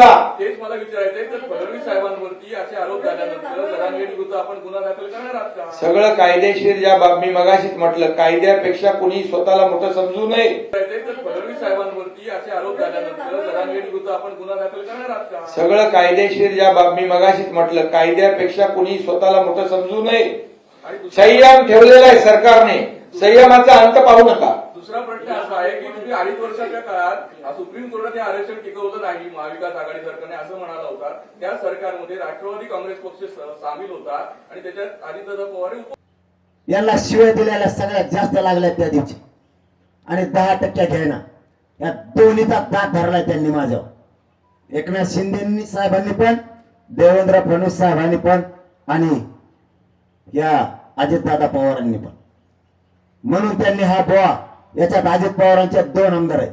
तेच मला विचारायचंय तर फडणवीस साहेबांवरती असे आरोप झाल्यानंतर जरांगे विरुद्ध आपण गुन्हा दाखल करणार आहात का? सगळं कायदेशीर ज्या बाब मी मगाशीच म्हटलं कायद्यापेक्षा कुणी स्वतःला मोठं समजू नये. विचारायचंय तर फडणवीस साहेबांवरती असे आरोप झाल्यानंतर जरांगे विरुद्ध आपण गुन्हा दाखल करणार आहात का? सगळं कायदेशीर ज्या बाब मी मगाशीच म्हटलं कायद्यापेक्षा कुणी स्वतःला मोठं समजू नये. संयम ठेवलेला आहे सरकारने. संयमाचा अंत पाहू नका. दुसरा प्रश्न असा आहे की तुम्ही अडीच वर्षाच्या काळात सुप्रीम कोर्टाने आरक्षण टिकवलं नाही महाविकास आघाडी सरकारने असं म्हणाला होता. त्या सरकारमध्ये राष्ट्रवादी काँग्रेस पक्ष सामील होता आणि त्याच्यात अजितदादा पवार यांना शिवाय दिलेल्या सगळ्यात जास्त लागल्या त्या दिवशी. आणि दहा टक्क्या घ्यायना या दोन्हीचा दात धरलाय त्यांनी माझ्यावर. एकनाथ शिंदे साहेबांनी पण देवेंद्र फडणवीस साहेबांनी पण आणि या अजितदादा पवारांनी पण. म्हणून त्यांनी हा बोवा याच्यात अजित पवारांचे दोन आमदार आहेत.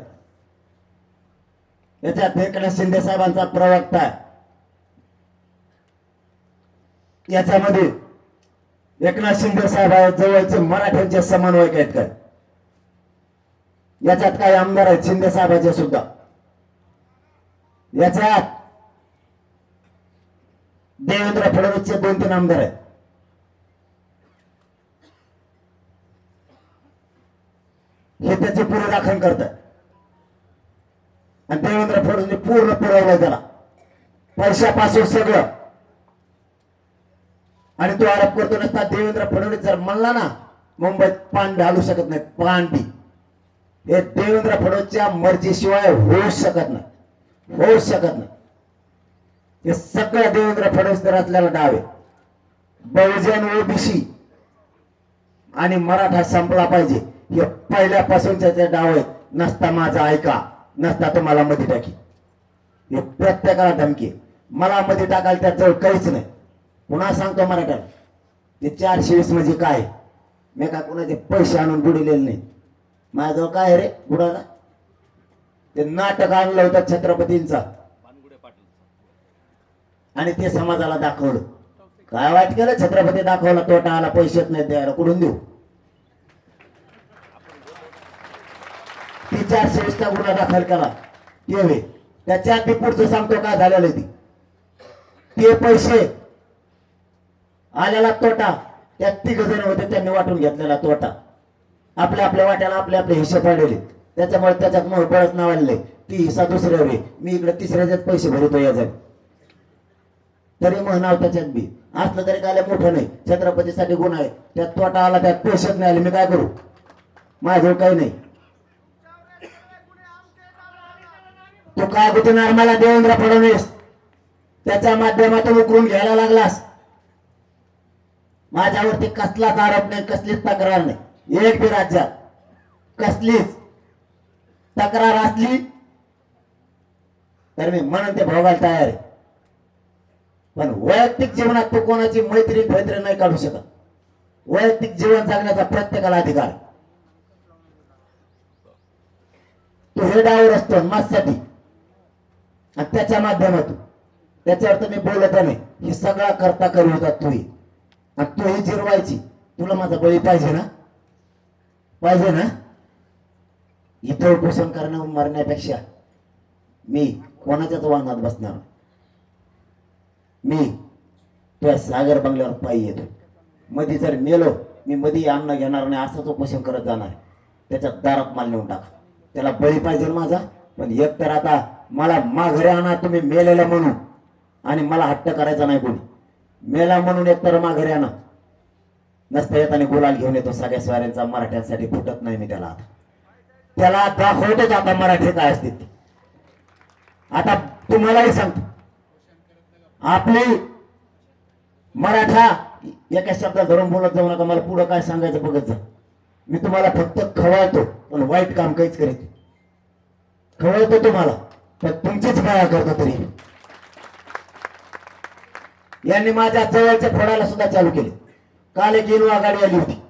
याच्यात एकनाथ शिंदे साहेबांचा प्रवक्ता आहे. याच्यामध्ये एकनाथ शिंदे साहेब जवळचे मराठ्यांचे समन्वयक आहेत काय याच्यात काही आमदार आहेत शिंदे साहेबांचे सुद्धा. याच्यात देवेंद्र फडणवीसचे दोन तीन आमदार आहेत. हे त्याचे पुढे दाखल करतात आणि देवेंद्र फडणवीस पूर्ण पुरवलं त्याला पैशापासून सगळं. आणि तो आरोप करतो नसता देवेंद्र फडणवीस जर म्हणला ना मुंबईत पान घालू शकत नाही पांडी हे देवेंद्र फडणवीसच्या मर्जीशिवाय होऊ शकत नाही. होऊ शकत नाही. हे सगळं देवेंद्र फडणवीस तर असल्याला डाव. आहे बहुजन ओबीसी आणि मराठा संपला पाहिजे. हे पहिल्यापासूनच्या ते डाव आहेत नसता माझा ऐका नसता तुम्हाला मध्ये टाकी. हे प्रत्येकाला धमकी. मला मध्ये टाकायला त्या जवळ काहीच नाही. पुन्हा सांगतो मराठ्याला ते चारशे वीस म्हणजे काय? मी का कुणाचे पैसे आणून बुडलेले नाही. माझ्याजवळ काय आहे रे बुडाला ते नाटक आणलं होतं छत्रपतींचा. आणि ते समाजाला दाखवलं. काय वाईट केलं? छत्रपती दाखवला तोटा आला पैसेच नाही द्यायला कुठून देऊ? चारशे वीस त्या गुन्हा दाखल केला. ते त्याच्या आधी पुढचं सांगतो काय झालेलं ती. ते पैसे आलेला तोटा त्यात तिघ जण होते त्यांनी वाटून घेतलेला तोटा. आपल्या आपल्या वाट्याला आपले आपले हिशेब पडलेले. त्याच्यामुळे त्याच्यात मग बळच नाव आलेले ती हिस्सा दुसऱ्या रे मी इकडे तिसऱ्याच्यात पैसे भरतो याच्यात तरी मग नाव त्याच्यात बी. असलं तरी काय मोठं नाही. छत्रपतीसाठी गुन्हा आहे. त्यात तोटा आला त्यात पैसेच नाही आले. मी काय करू? माझं काही नाही. तू काय कुठून मला देवेंद्र फडणवीस त्याच्या माध्यमातून उकरून घ्यायला लागलास. माझ्यावरती कसलाच आरोप नाही कसलीच तक्रार नाही. एक बी राज्यात कसलीच तक्रार असली तर मी म्हणून ते भोगायला तयार आहे. पण वैयक्तिक जीवनात तू कोणाची मैत्री मैत्री नाही काढू शकत. वैयक्तिक जीवन जगण्याचा प्रत्येकाला अधिकार तू हे डावर असतो माझ्यासाठी आणि त्याच्या माध्यमातून. त्याच्यावर मी बोलत नाही हे सगळा करता करू होता तूही आणि तू ही जिरवायची. तुला माझा बळी पाहिजे ना? पाहिजे ना? इथं पोषण करणं मरण्यापेक्षा मी कोणाच्याच वाहनात बसणार मी तुझ्या सागर बंगल्यावर पायी येतो. मध्ये जर मेलो मी मध्ये अन्न घेणार नाही असंच उपोषण करत जाणार. त्याच्या दारात माल नेऊन टाका. त्याला बळी पाहिजे माझा? पण एक तर आता मला माघारी आणा तुम्ही मेलेला म्हणून. आणि मला हट्ट करायचा नाही कोणी. मेला म्हणून एकतर माघारी आणा. नसता येताना गुलाल घेऊन येतो सगळ्या स्वाऱ्यांचा मराठ्यांसाठी फुटत नाही मी त्याला आता. त्याला दाखवतोच आता मराठी काय असते आता तुम्हालाही सांगतो. आपली मराठा एका शब्दात धरून बोलत जाऊ नका मला पुढं काय सांगायचं बघत जा. मी तुम्हाला फक्त खवळतो पण वाईट काम काहीच करीत खवळतो तुम्हाला. तर तुमचीच माया करतो तरी. यांनी माझ्या जवळच्या फोडायला सुद्धा चालू केले. काल एक इनोवा गाडी आली होती.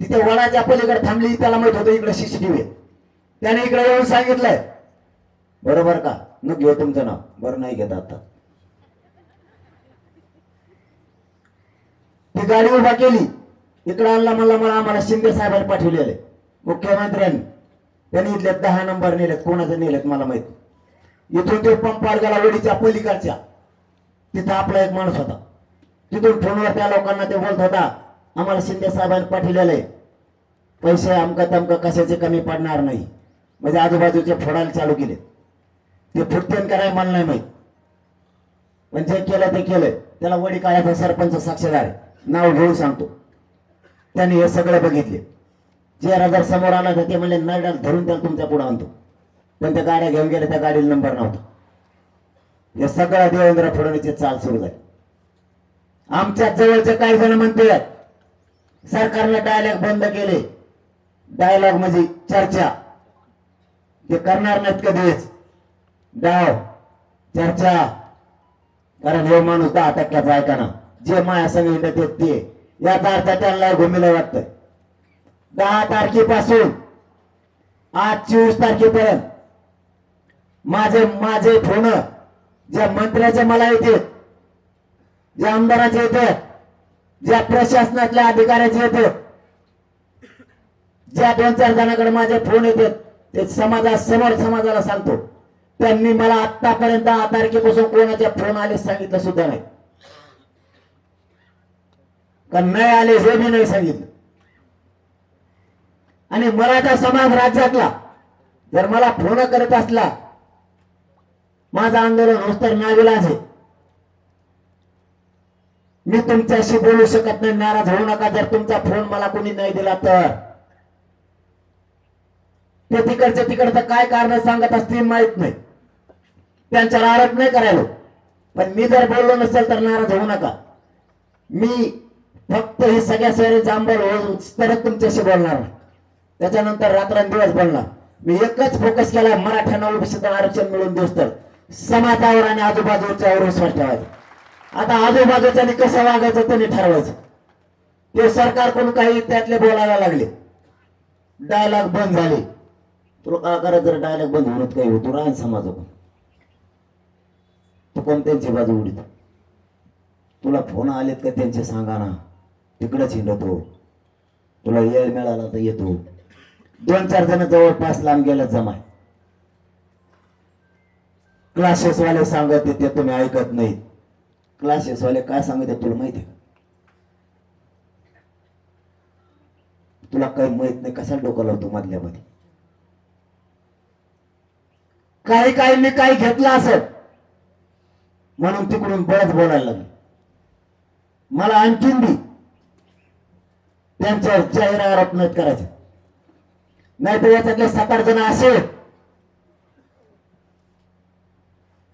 तिथे वडाच्या पलीकडे थांबली त्याला माहीत होतं इकडे सीसीटीव्ही त्याने इकडे येऊन सांगितलंय. बरोबर का? न घेऊ तुमचं नाव. बरं नाही घेत आता. ती गाडी उभा केली. इकडे आणला मला मला आम्हाला शिंदे साहेबांनी पाठवलेले मुख्यमंत्र्यांनी. त्यांनी इथल्या दहा नंबर नेलेत कोणाचं नेलेत मला माहीत इथून ते पंपाड गेला वडीच्या पलीकडच्या. तिथं आपला एक माणूस होता. तिथून फोनवर त्या लोकांना ते बोलत होता आम्हाला शिंदे साहेबांनी पाठवलेलं आहे. पैसे अमका तमका कशाचे कमी पडणार नाही. म्हणजे आजूबाजूचे फोडायला चालू केले. ते फुटतेन कराय मला नाही माहीत. पण जे केलं ते केलं. त्याला वडी काळाचा सरपंच साक्षीदार आहे. नाव घेऊन सांगतो. त्याने हे सगळं बघितले. चेहरा जर समोर आला तर ते म्हणले नरडाल धरून त्याला तुमच्यापुढे आणतो. पण त्या गाड्या घेऊन गेल्या त्या गाडीला नंबर नव्हता. हे सगळं देवेंद्र फडणवीसची चाल सुरू झाली. आमच्या जवळचे काही जण म्हणते सरकारने डायलॉग बंद केले. डायलॉग म्हणजे चर्चा. ते करणार नाहीत कधीच. डाव चर्चा. कारण हे माणूस दहा टक्क्याचा ऐका ना? जे माया सगळी ते ते. याचा अर्थ त्यांना घुमीला वाटतंय. दहा तारखेपासून आज चोवीस तारखेपर्यंत माझे माझे फोन ज्या मंत्र्याचे मला येते ज्या आमदाराचे येते ज्या प्रशासनातल्या अधिकाऱ्याचे येते ज्या दोन चार जणांकडे माझे फोन येतात ते समाजासमोर समाजाला सांगतो. त्यांनी मला आतापर्यंत दहा तारखेपासून कोणाचे फोन आले सांगितलं सुद्धा नाही. का नाही आले हे मी नाही सांगितलं. आणि मराठा समाज राज्यातला जर मला फोन करत असला माझं आंदोलन होस्तर नाविलाज आहे. मी तुमच्याशी बोलू शकत नाही नाराज होऊ नका जर तुमचा फोन मला कोणी नाही दिला तर. ते तिकडच्या तिकडचं काय कारण सांगत असतील माहीत नाही. त्यांच्यावर आरोप नाही करायला. पण मी जर बोललो नसेल तर नाराज होऊ नका. मी फक्त हे सगळ्या शहरी जांभळ होऊन तरच तुमच्याशी बोलणार नाही त्याच्यानंतर रात्रंदिवस बनला मी एकच फोकस केला मराठ्यांना ओबीसीचं आरक्षण मिळून देऊस तर. समाजावर आणि आजूबाजूच्यावर विश्वास ठेवायचा. आता आजूबाजूच्यानी कसं वागायचं त्यांनी ठरवायचं. ते सरकारकडून काही त्यातले बोलायला लागले. डायलॉग बंद झाले. तुला काय करायचं जर डायलॉग बंद? होत काही होतो? राहीन समाजाकडून. तू कोण त्यांची बाजू उडीत? तुला फोन आलेत का त्यांचे सांगा ना. तिकडेच हिंडतो. तुला येळ मिळाला तर येतो. दोन चार जण जवळपास लांब गेला जमाय. क्लासेस वाले सांगत ते तुम्ही ऐकत नाहीत क्लासेस वाले काय सांगत तुला माहिती आहे तुला काही माहीत नाही कसा डोकं लावतो मधल्या मध्ये काही काही मी काही घेतलं असत म्हणून तिकडून बळच बोलायला लागले. मला आणखीन बी. त्यांच्यावर जाहीर आरोप नाहीत करायचे. नाही तर याच्यातले सात आठ जण असे.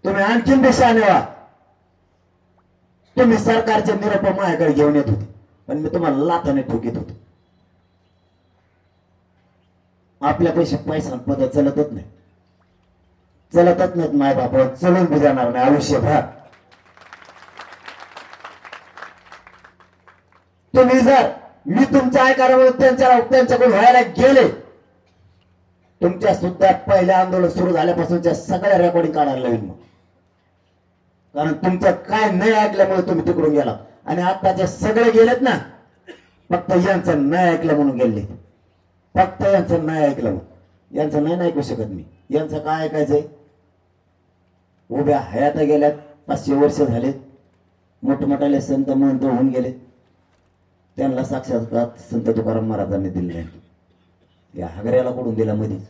तुम्ही आणखीन दिशा नेवा. व्हा तुम्ही सरकारचे निरोप माझ्याकडे घेऊन येत होते. पण मी तुम्हाला लाथाने ठोकीत होतो. आपल्या पैसा पद चलतच नाही चलतच नाहीत माय बाप चलून बी जाणार नाही आयुष्यभर. तुम्ही जर मी तुमच्या आयकारावर त्यांच्या त्यांच्याकडून व्हायला गेले. तुमच्या सुद्धा पहिल्या आंदोलन सुरू झाल्यापासूनच्या सगळ्या रेकॉर्डिंग काढायला लागेल मग. कारण तुमचं काय नाही ऐकल्यामुळे तुम्ही तिकडून गेला आणि आताचे सगळे गेलेत ना फक्त यांचं नाही ऐकलं म्हणून गेले. फक्त यांचं नाही ऐकलं म्हणून. यांचं नाही ना ऐकू शकत मी. यांचं काय ऐकायचंय? उभ्या हयात गेल्यात पाचशे वर्ष झालेत. मोठमोठाले संत महंत होऊन गेले त्यांना साक्षात्कार संत तुकाराम महाराजांनी दिले नाही या हागऱ्याला पडून दिला मधीच.